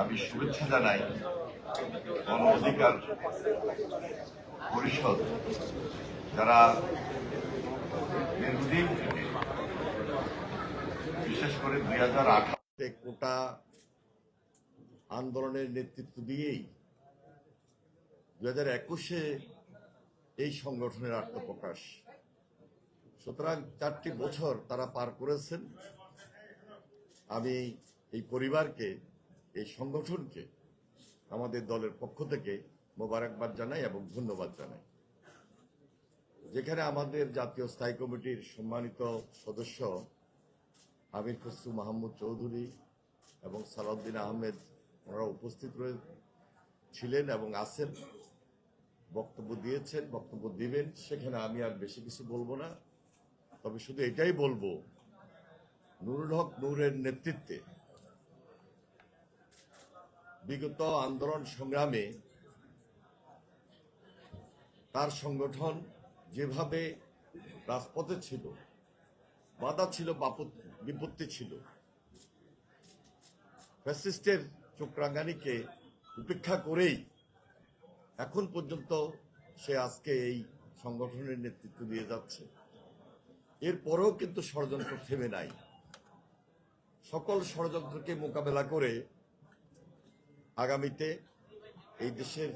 আমি শুভেচ্ছা জানাই গণ অধিকার পরিষদ, যারা বিশেষ করে দুই হাজার আঠারোতে কোটা আন্দোলনের নেতৃত্ব দিয়েই দু হাজার একুশে এই সংগঠনের আত্মপ্রকাশ। সুতরাং চারটি বছর তারা পার করেছেন। আমি এই পরিবারকে এই সংগঠনকে আমাদের দলের পক্ষ থেকে মোবারকবাদ জানাই এবং ধন্যবাদ জানাই। যেখানে আমাদের জাতীয় স্থায়ী কমিটির সম্মানিত সদস্য আমির খসরু মাহমুদ চৌধুরী এবং সালাউদ্দিন আহমেদ, ওনারা উপস্থিত ছিলেন এবং আছেন, বক্তব্য দিয়েছেন, বক্তব্য দিবেন। সেখানে আমি আর বেশি কিছু বলব না। তবে শুধু এটাই বলব, নুরুল হক নূরের নেতৃত্বে বিগত আন্দোলন সংগ্রামে তার সংগঠন যেভাবে রাজপথে ছিল, বাধা ছিল বিপত্তি ছিল, ফ্যাসিস্টের চোখরাঙ্গানিকে উপেক্ষা করেই এখন পর্যন্ত সে আজকে এই সংগঠনের নেতৃত্ব দিয়ে যাচ্ছে। এরপরেও কিন্তু ষড়যন্ত্র থেমে নাই। সকল ষড়যন্ত্রকে মোকাবেলা করে আগামীতে এই দেশের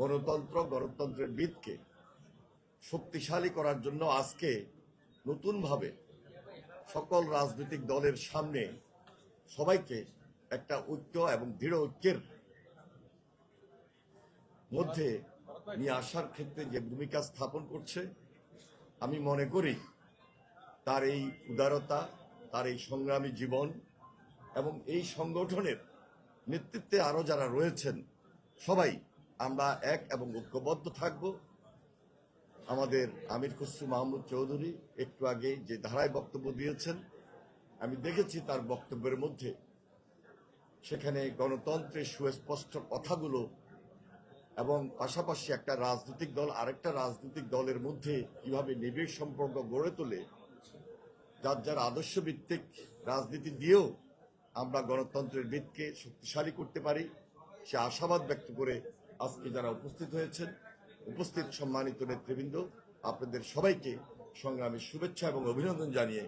গণতন্ত্র, গণতন্ত্রের ভিতকে শক্তিশালী করার জন্য আজকে নতুনভাবে সকল রাজনৈতিক দলের সামনে সবাইকে একটা ঐক্য এবং দৃঢ় ঐক্যের মধ্যে নিয়ে আসার ক্ষেত্রে যে ভূমিকা স্থাপন করছে, আমি মনে করি তার এই উদারতা, তার এই সংগ্রামী জীবন এবং এই সংগঠনের নেতৃত্বে আরও যারা রয়েছেন, সবাই আমরা এক এবং ঐক্যবদ্ধ থাকব। আমাদের আমির খসরু মাহমুদ চৌধুরী একটু আগে যে ধারায় বক্তব্য দিয়েছেন, আমি দেখেছি তার বক্তব্যের মধ্যে, সেখানে গণতন্ত্রের সুস্পষ্ট কথাগুলো এবং পাশাপাশি একটা রাজনৈতিক দল, আরেকটা রাজনৈতিক দলের মধ্যে কীভাবে নিবিড় সম্পর্ক গড়ে তোলে, যার যার আদর্শ ভিত্তিক রাজনীতি দিয়েও আমরা গণতন্ত্রের ভিতকে শক্তিশালী করতে পারি, সে আশাবাদ ব্যক্ত করে আজকে যারা উপস্থিত হয়েছেন, উপস্থিত সম্মানিত নেতৃবৃন্দ, আপনাদের সবাইকে সংগ্রামের শুভেচ্ছা এবং অভিনন্দন জানিয়ে